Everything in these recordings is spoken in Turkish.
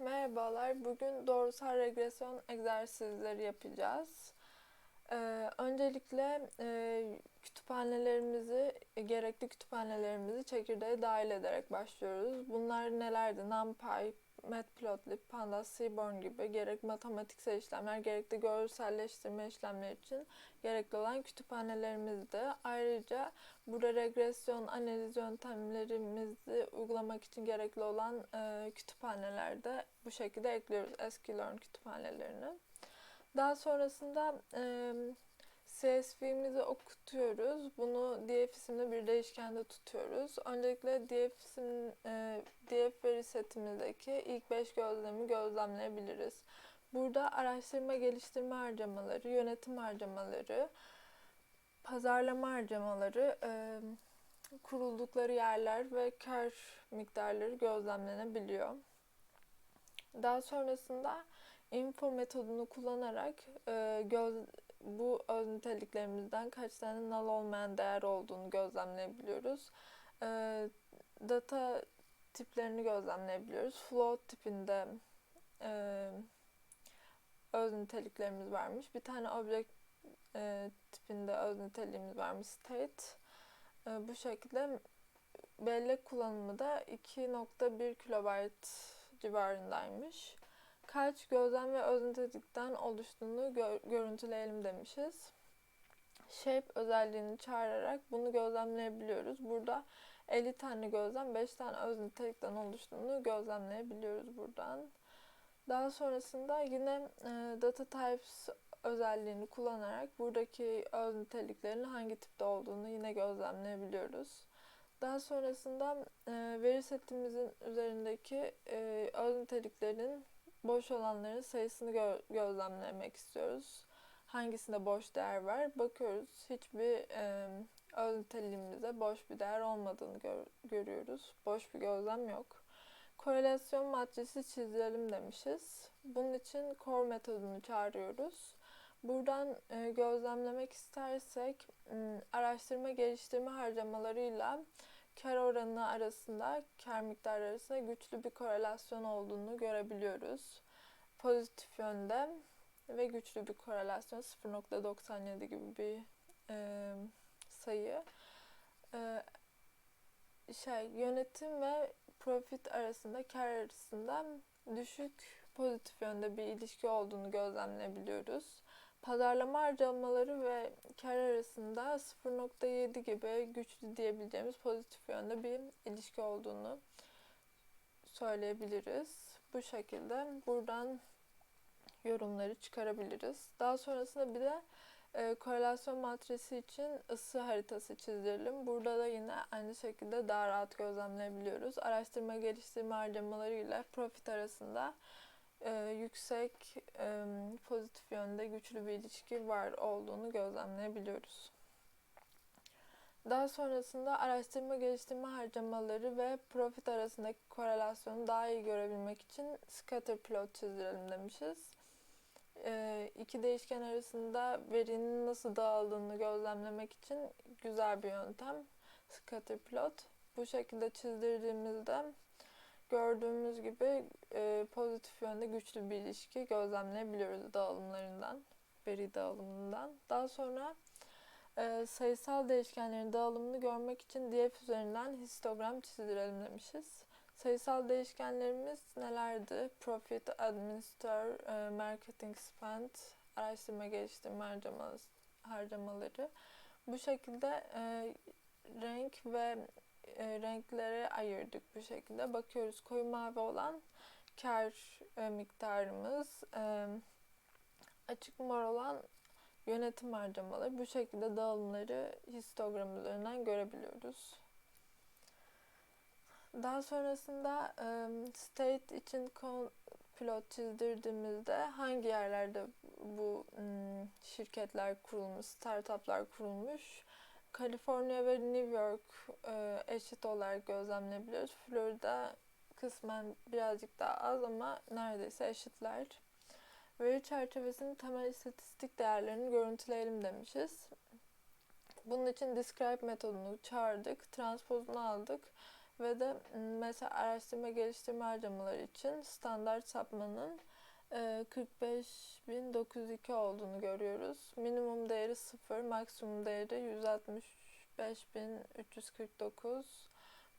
Merhabalar. Bugün doğrusal regresyon egzersizleri yapacağız. Ee, öncelikle e, kütüphanelerimizi, gerekli kütüphanelerimizi çekirdeğe dahil ederek başlıyoruz. Bunlar nelerdi? NumPy, Matplotlib, Pandas, Seaborn gibi gerek matematiksel işlemler, gerek de görselleştirme işlemler için gerekli olan kütüphanelerimizdi. Ayrıca burada regresyon analiz yöntemlerimizi uygulamak için gerekli olan e, kütüphanelerde bu şekilde ekliyoruz sklearn kütüphanelerini. Daha sonrasında e, CSV'mizi okutuyoruz. Bunu df isimli bir değişkende tutuyoruz. Öncelikle df, isim, e, df veri setimizdeki ilk 5 gözlemi gözlemleyebiliriz. Burada araştırma geliştirme harcamaları, yönetim harcamaları, pazarlama harcamaları, e, kuruldukları yerler ve kar miktarları gözlemlenebiliyor. Daha sonrasında info metodunu kullanarak e, göz, bu öz niteliklerimizden kaç tane null olmayan değer olduğunu gözlemleyebiliyoruz. E, data tiplerini gözlemleyebiliyoruz. Float tipinde e, öz niteliklerimiz varmış. Bir tane object e, tipinde öz niteliğimiz varmış. State. E, bu şekilde bellek kullanımı da 2.1 kilobayt civarındaymış kaç gözlem ve özüntelikten oluştuğunu gör, görüntüleyelim demişiz. Shape özelliğini çağırarak bunu gözlemleyebiliyoruz. Burada 50 tane gözlem, 5 tane öz nitelikten oluştuğunu gözlemleyebiliyoruz buradan. Daha sonrasında yine e, data types özelliğini kullanarak buradaki öz niteliklerin hangi tipte olduğunu yine gözlemleyebiliyoruz. Daha sonrasında e, veri setimizin üzerindeki e, öz niteliklerin boş olanların sayısını gö gözlemlemek istiyoruz. Hangisinde boş değer var? Bakıyoruz. Hiçbir e, öz niteliğimizde boş bir değer olmadığını gör görüyoruz. Boş bir gözlem yok. Korelasyon matrisi çizelim demişiz. Bunun için core metodunu çağırıyoruz. Buradan e, gözlemlemek istersek araştırma geliştirme harcamalarıyla kar oranı arasında, kar miktarı arasında güçlü bir korelasyon olduğunu görebiliyoruz. Pozitif yönde ve güçlü bir korelasyon 0.97 gibi bir e, sayı. E, şey yönetim ve profit arasında, kar arasında düşük pozitif yönde bir ilişki olduğunu gözlemleyebiliyoruz. Pazarlama harcamaları ve kar arasında 0.7 gibi güçlü diyebileceğimiz pozitif yönde bir ilişki olduğunu söyleyebiliriz. Bu şekilde buradan yorumları çıkarabiliriz. Daha sonrasında bir de e, korelasyon matrisi için ısı haritası çizelim. Burada da yine aynı şekilde daha rahat gözlemleyebiliyoruz. Araştırma geliştirme harcamaları ile profit arasında e, yüksek e, pozitif yönde güçlü bir ilişki var olduğunu gözlemleyebiliyoruz. Daha sonrasında araştırma geliştirme harcamaları ve profit arasındaki korelasyonu daha iyi görebilmek için scatter plot çizelim demişiz. E, iki değişken arasında verinin nasıl dağıldığını gözlemlemek için güzel bir yöntem scatter plot. Bu şekilde çizdirdiğimizde gördüğümüz gibi e, pozitif yönde güçlü bir ilişki gözlemleyebiliyoruz dağılımlarından, veri dağılımından. Daha sonra e, sayısal değişkenlerin dağılımını görmek için df üzerinden histogram çizdirelim demişiz. Sayısal değişkenlerimiz nelerdi? Profit, Administer, e, Marketing Spend, araştırma geliştirme harcamaları. Bu şekilde e, renk ve e, renklere ayırdık bu şekilde. Bakıyoruz koyu mavi olan kar e, miktarımız, e, açık mor olan yönetim harcamaları. Bu şekilde dağılımları histogram üzerinden görebiliyoruz. Daha sonrasında e, state için pilot çizdirdiğimizde hangi yerlerde bu m, şirketler kurulmuş, startuplar kurulmuş, Kaliforniya ve New York e, eşit olarak gözlemleyebiliyoruz. Florida kısmen birazcık daha az ama neredeyse eşitler. Veri çerçevesinin temel istatistik değerlerini görüntüleyelim demişiz. Bunun için describe metodunu çağırdık, transpozunu aldık ve de m, mesela araştırma geliştirme harcamaları için standart sapmanın 45.902 olduğunu görüyoruz. Minimum değeri 0, maksimum değeri 165.349.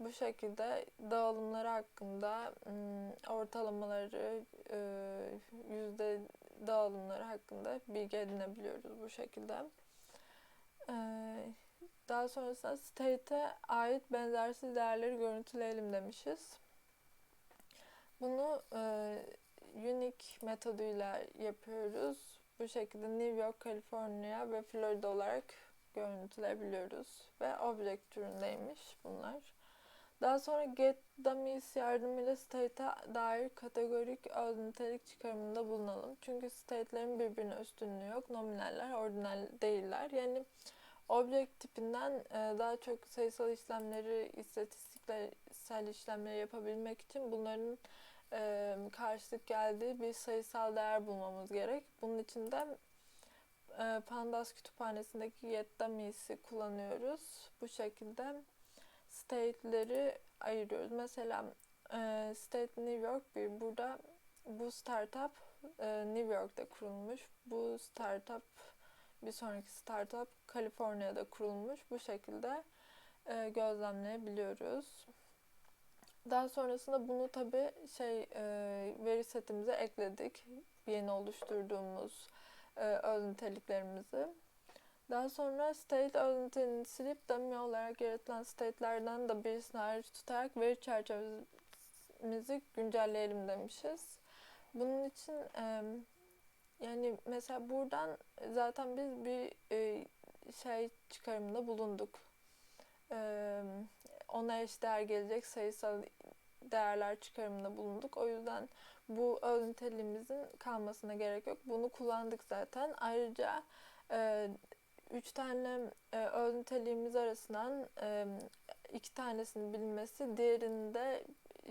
Bu şekilde dağılımları hakkında m, ortalamaları, e, yüzde dağılımları hakkında bilgi edinebiliyoruz bu şekilde. E, daha sonrasında state'e ait benzersiz değerleri görüntüleyelim demişiz. Bunu e, unique metoduyla yapıyoruz. Bu şekilde New York, California ve Florida olarak görüntüleyebiliyoruz. Ve object türündeymiş bunlar. Daha sonra get dummies yardımıyla state'e dair kategorik öz nitelik çıkarımında bulunalım. Çünkü state'lerin birbirine üstünlüğü yok. Nominaller ordinal değiller. Yani object tipinden e, daha çok sayısal işlemleri, istatistiksel işlemleri yapabilmek için bunların e, karşılık geldiği bir sayısal değer bulmamız gerek. Bunun için de e, Pandas kütüphanesindeki getDummies'i kullanıyoruz. Bu şekilde state'leri ayırıyoruz. Mesela e, state New York bir burada bu startup e, New York'ta kurulmuş. Bu startup bir sonraki startup Kaliforniya'da kurulmuş. Bu şekilde e, gözlemleyebiliyoruz. Daha sonrasında bunu tabi şey e, veri setimize ekledik. Yeni oluşturduğumuz e, öz niteliklerimizi. Daha sonra state öz niteliğini silip dummy olarak yaratılan state'lerden de birisini hariç tutarak veri çerçevemizi güncelleyelim demişiz. Bunun için e, yani mesela buradan zaten biz bir e, şey çıkarımında bulunduk. E, ona eş değer gelecek sayısal değerler çıkarımında bulunduk. O yüzden bu öz niteliğimizin kalmasına gerek yok. Bunu kullandık zaten. Ayrıca e, üç tane e, öz niteliğimiz arasından e, iki tanesinin bilinmesi diğerinde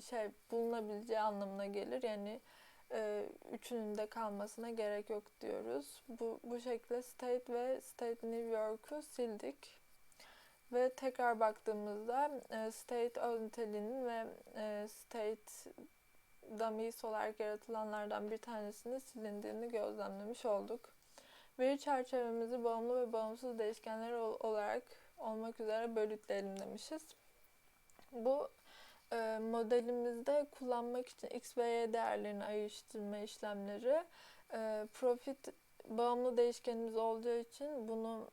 şey bulunabileceği anlamına gelir. Yani e, üçünün de kalmasına gerek yok diyoruz. Bu, bu şekilde state ve state New York'u sildik. Ve tekrar baktığımızda e, state öz ve e, state dummies olarak yaratılanlardan bir tanesinin silindiğini gözlemlemiş olduk. Veri çerçevemizi bağımlı ve bağımsız değişkenler olarak olmak üzere bölütleyelim demişiz. Bu e, modelimizde kullanmak için x ve y değerlerini ayrıştırma işlemleri profit bağımlı değişkenimiz olacağı için bunu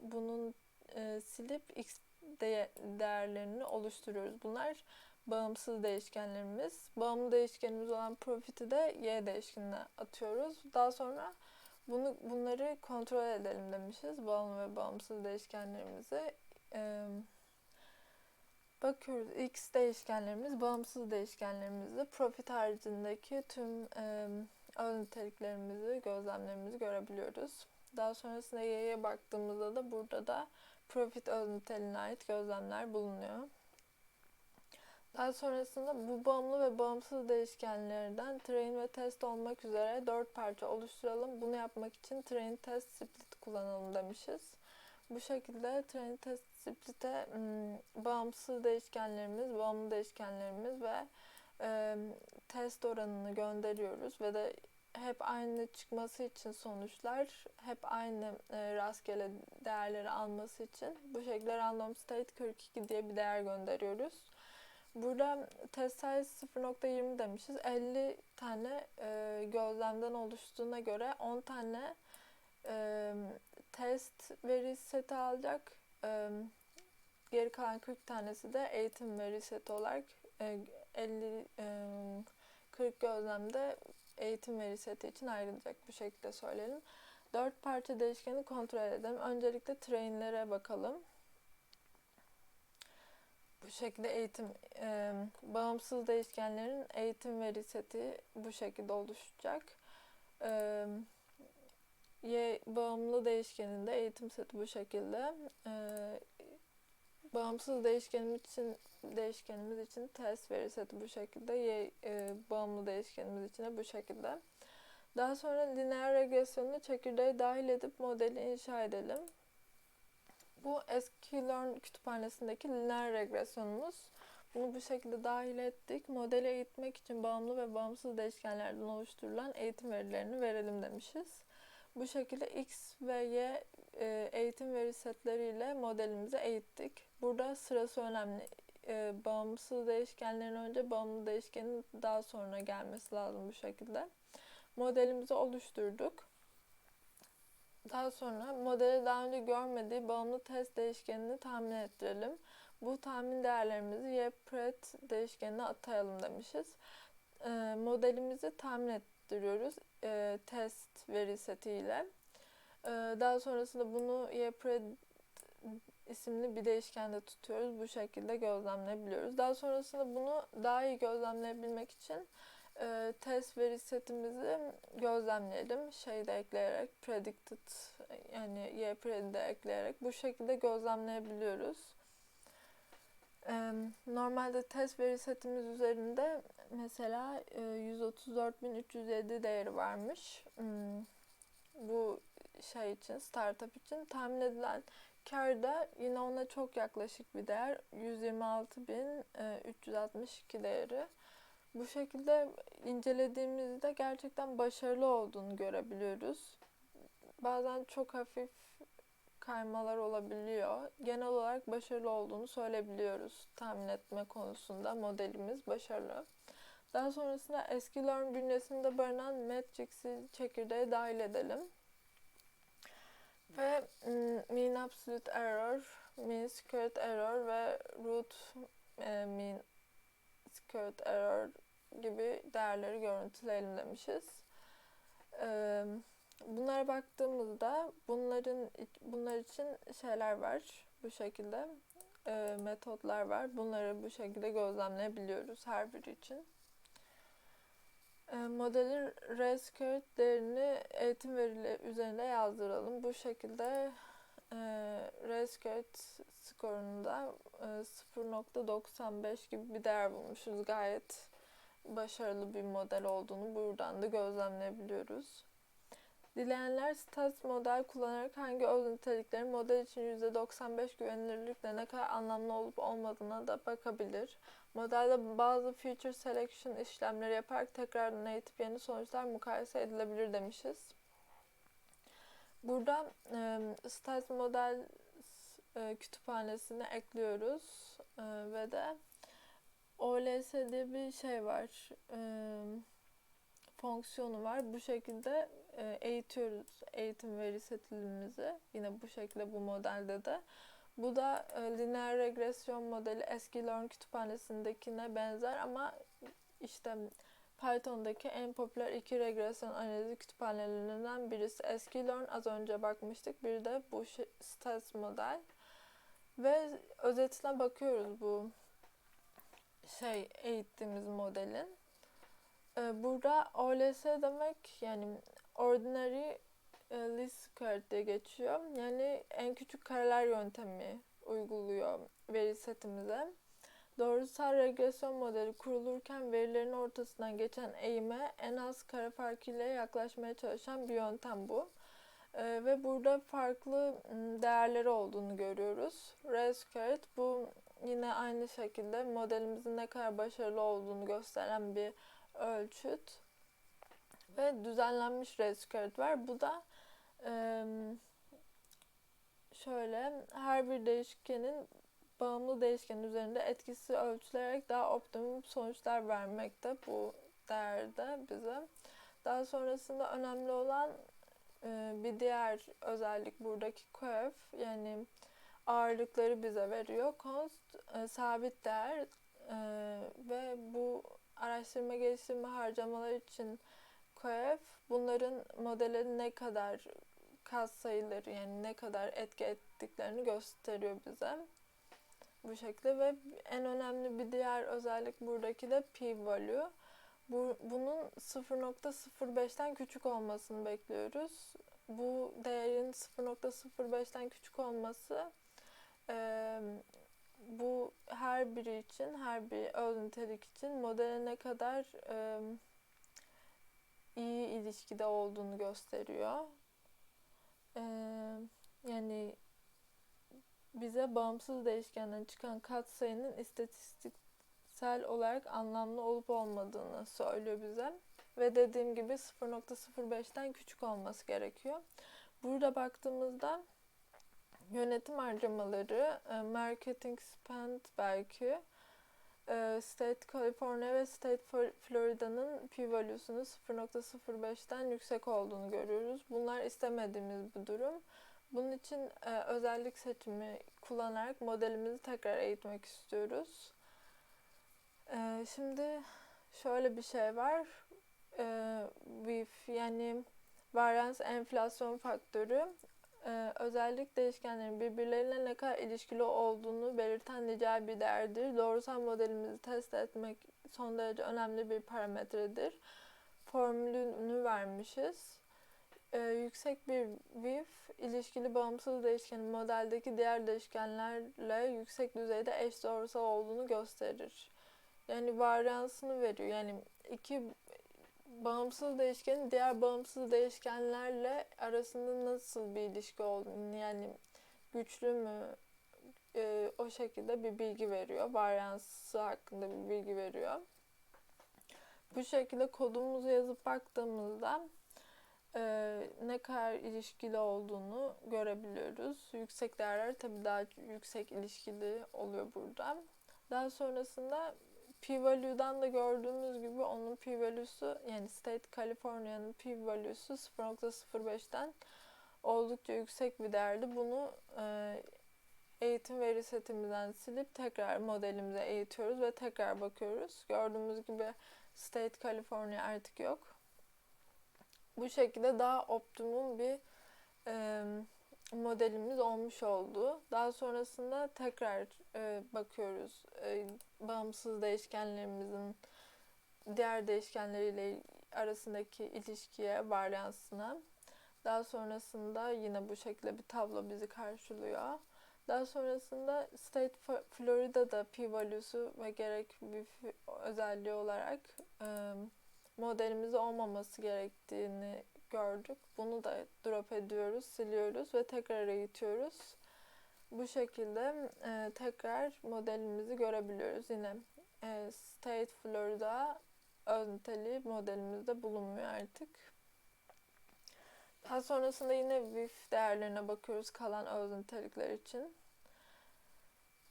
bunun e, silip x değerlerini oluşturuyoruz. Bunlar bağımsız değişkenlerimiz. Bağımlı değişkenimiz olan profit'i de y değişkenine atıyoruz. Daha sonra bunu bunları kontrol edelim demişiz. Bağımlı ve bağımsız değişkenlerimizi. Ee, bakıyoruz. X değişkenlerimiz, bağımsız değişkenlerimizi, profit haricindeki tüm e, öz niteliklerimizi, gözlemlerimizi görebiliyoruz. Daha sonrasında y'ye baktığımızda da burada da profit öz niteliğine ait gözlemler bulunuyor. Daha sonrasında bu bağımlı ve bağımsız değişkenlerden train ve test olmak üzere dört parça oluşturalım. Bunu yapmak için train test split kullanalım demişiz. Bu şekilde train test split'e ıı, bağımsız değişkenlerimiz, bağımlı değişkenlerimiz ve e, test oranını gönderiyoruz ve de hep aynı çıkması için sonuçlar hep aynı e, rastgele değerleri alması için bu şekilde random state 42 diye bir değer gönderiyoruz. Burada test size 0.20 demişiz. 50 tane e, gözlemden oluştuğuna göre 10 tane e, test veri seti alacak. E, geri kalan 40 tanesi de eğitim veri seti olarak e, 50 e, 40 gözlemde eğitim veri seti için ayrılacak bu şekilde söyleyelim. 4 parça değişkeni kontrol edelim. Öncelikle trainlere bakalım bu şekilde eğitim e, bağımsız değişkenlerin eğitim veri seti bu şekilde oluşacak. E, y bağımlı değişkeninde eğitim seti bu şekilde. E, bağımsız değişkenimiz için değişkenimiz için test veri seti bu şekilde. Y e, bağımlı değişkenimiz için de bu şekilde. Daha sonra lineer regresyonunu çekirdeğe dahil edip modeli inşa edelim. Bu sklearn kütüphanesindeki lineer regresyonumuz. Bunu bu şekilde dahil ettik. Modeli eğitmek için bağımlı ve bağımsız değişkenlerden oluşturulan eğitim verilerini verelim demişiz. Bu şekilde X ve Y eğitim veri setleriyle modelimizi eğittik. Burada sırası önemli. E, bağımsız değişkenlerin önce bağımlı değişkenin daha sonra gelmesi lazım bu şekilde. Modelimizi oluşturduk. Daha sonra modeli daha önce görmediği bağımlı test değişkenini tahmin ettirelim. Bu tahmin değerlerimizi YPRET değişkenine atayalım demişiz. E, modelimizi tahmin ettiriyoruz e, test veri setiyle. E, daha sonrasında bunu YPRET isimli bir değişkende tutuyoruz. Bu şekilde gözlemleyebiliyoruz. Daha sonrasında bunu daha iyi gözlemleyebilmek için e, test veri setimizi gözlemleyelim. Şey de ekleyerek predicted yani YPRED'i de ekleyerek bu şekilde gözlemleyebiliyoruz. E, normalde test veri setimiz üzerinde mesela e, 134.307 değeri varmış. Hmm, bu şey için, startup için tahmin edilen kar da yine ona çok yaklaşık bir değer. 126.362 değeri. Bu şekilde incelediğimizde gerçekten başarılı olduğunu görebiliyoruz. Bazen çok hafif kaymalar olabiliyor. Genel olarak başarılı olduğunu söyleyebiliyoruz. Tahmin etme konusunda modelimiz başarılı. Daha sonrasında eski learn bünyesinde barınan matrix'i çekirdeğe dahil edelim. Ve mean absolute error, mean squared error ve root e, mean squared error gibi değerleri görüntüleyelim demişiz. Bunlara baktığımızda bunların bunlar için şeyler var bu şekilde metotlar var. Bunları bu şekilde gözlemleyebiliyoruz her biri için. E, modelin rescue değerini eğitim verileri üzerinde yazdıralım. Bu şekilde e, rescue skorunda e, 0.95 gibi bir değer bulmuşuz. Gayet başarılı bir model olduğunu buradan da gözlemleyebiliyoruz. Dileyenler stats model kullanarak hangi öz niteliklerin model için %95 güvenilirlikle ne kadar anlamlı olup olmadığına da bakabilir. Modelde bazı feature selection işlemleri yaparak tekrardan eğitip yeni sonuçlar mukayese edilebilir demişiz. Burada e, stats model e, kütüphanesine ekliyoruz e, ve de OLS diye bir şey var. E, fonksiyonu var. Bu şekilde eğitiyoruz eğitim veri setimizi. Yine bu şekilde bu modelde de. Bu da e, lineer regresyon modeli eski Learn kütüphanesindekine benzer ama işte Python'daki en popüler iki regresyon analizi kütüphanelerinden birisi eski Learn az önce bakmıştık. Bir de bu stats model. Ve özetine bakıyoruz bu şey eğittiğimiz modelin. Ee, burada OLS demek yani Ordinary e, Least Squared diye geçiyor. Yani en küçük kareler yöntemi uyguluyor veri setimize. Doğrusal regresyon modeli kurulurken verilerin ortasından geçen eğime en az kare farkıyla yaklaşmaya çalışan bir yöntem bu. Ee, ve burada farklı değerleri olduğunu görüyoruz. Resquared bu yine aynı şekilde modelimizin ne kadar başarılı olduğunu gösteren bir ölçüt ve düzenlenmiş rescue var. Bu da e, şöyle her bir değişkenin bağımlı değişken üzerinde etkisi ölçülerek daha optimum sonuçlar vermekte bu değerde bize. Daha sonrasında önemli olan e, bir diğer özellik buradaki coef yani ağırlıkları bize veriyor. Const e, sabit değer e, ve bu araştırma geliştirme harcamalar için COEF bunların modele ne kadar kas sayıları yani ne kadar etki ettiklerini gösteriyor bize. Bu şekilde ve en önemli bir diğer özellik buradaki de p-value. Bu, bunun 0.05'ten küçük olmasını bekliyoruz. Bu değerin 0.05'ten küçük olması e, bu her biri için, her bir öz nitelik için modele ne kadar e, ilişkide olduğunu gösteriyor. E, yani bize bağımsız değişkenden çıkan katsayının istatistik fiziksel olarak anlamlı olup olmadığını söylüyor bize. Ve dediğim gibi 0.05'ten küçük olması gerekiyor. Burada baktığımızda yönetim harcamaları, e, marketing spend belki, State California ve State Florida'nın p-value'sunun 0.05'ten yüksek olduğunu görüyoruz. Bunlar istemediğimiz bir durum. Bunun için e, özellik seçimi kullanarak modelimizi tekrar eğitmek istiyoruz. E, şimdi şöyle bir şey var. E, WIF yani varyans enflasyon faktörü e, özellik değişkenlerin birbirleriyle ne kadar ilişkili olduğunu belirten nicel bir değerdir. Doğrusal modelimizi test etmek son derece önemli bir parametredir. Formülünü vermişiz. E, yüksek bir WIF ilişkili bağımsız değişkenin modeldeki diğer değişkenlerle yüksek düzeyde eş doğrusal olduğunu gösterir. Yani varyansını veriyor. Yani iki bağımsız değişkenin diğer bağımsız değişkenlerle arasında nasıl bir ilişki olduğunu yani güçlü mü e, o şekilde bir bilgi veriyor. Varyansı hakkında bir bilgi veriyor. Bu şekilde kodumuzu yazıp baktığımızda e, ne kadar ilişkili olduğunu görebiliyoruz. Yüksek değerler tabii daha yüksek ilişkili oluyor burada. Daha sonrasında p-value'dan da gördüğümüz gibi onun p-value'su yani State California'nın p-value'su 0.05'ten oldukça yüksek bir değerdi. Bunu e, eğitim veri setimizden silip tekrar modelimize eğitiyoruz ve tekrar bakıyoruz. Gördüğümüz gibi State California artık yok. Bu şekilde daha optimum bir e, modelimiz olmuş oldu. Daha sonrasında tekrar e, bakıyoruz e, bağımsız değişkenlerimizin diğer değişkenleriyle arasındaki ilişkiye, varyansına. Daha sonrasında yine bu şekilde bir tablo bizi karşılıyor. Daha sonrasında State Florida'da p-value'su ve gerek bir özelliği olarak e, modelimiz olmaması gerektiğini gördük. Bunu da drop ediyoruz, siliyoruz ve tekrar eğitiyoruz. Bu şekilde e, tekrar modelimizi görebiliyoruz. Yine e, State Florida öz niteliği modelimizde bulunmuyor artık. Daha sonrasında yine WIF değerlerine bakıyoruz kalan öz için.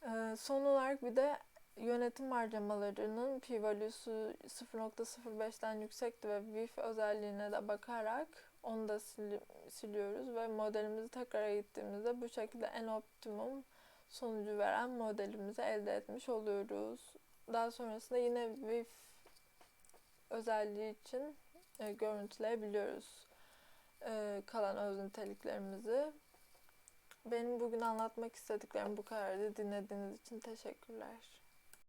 E, son olarak bir de yönetim harcamalarının p-value'su 0.05'ten yüksekti ve WIF özelliğine de bakarak onu da sil siliyoruz ve modelimizi tekrar eğittiğimizde bu şekilde en optimum sonucu veren modelimizi elde etmiş oluyoruz. Daha sonrasında yine WIF özelliği için e, görüntüleyebiliyoruz e, kalan öz niteliklerimizi. Benim bugün anlatmak istediklerim bu kadardı. Dinlediğiniz için teşekkürler.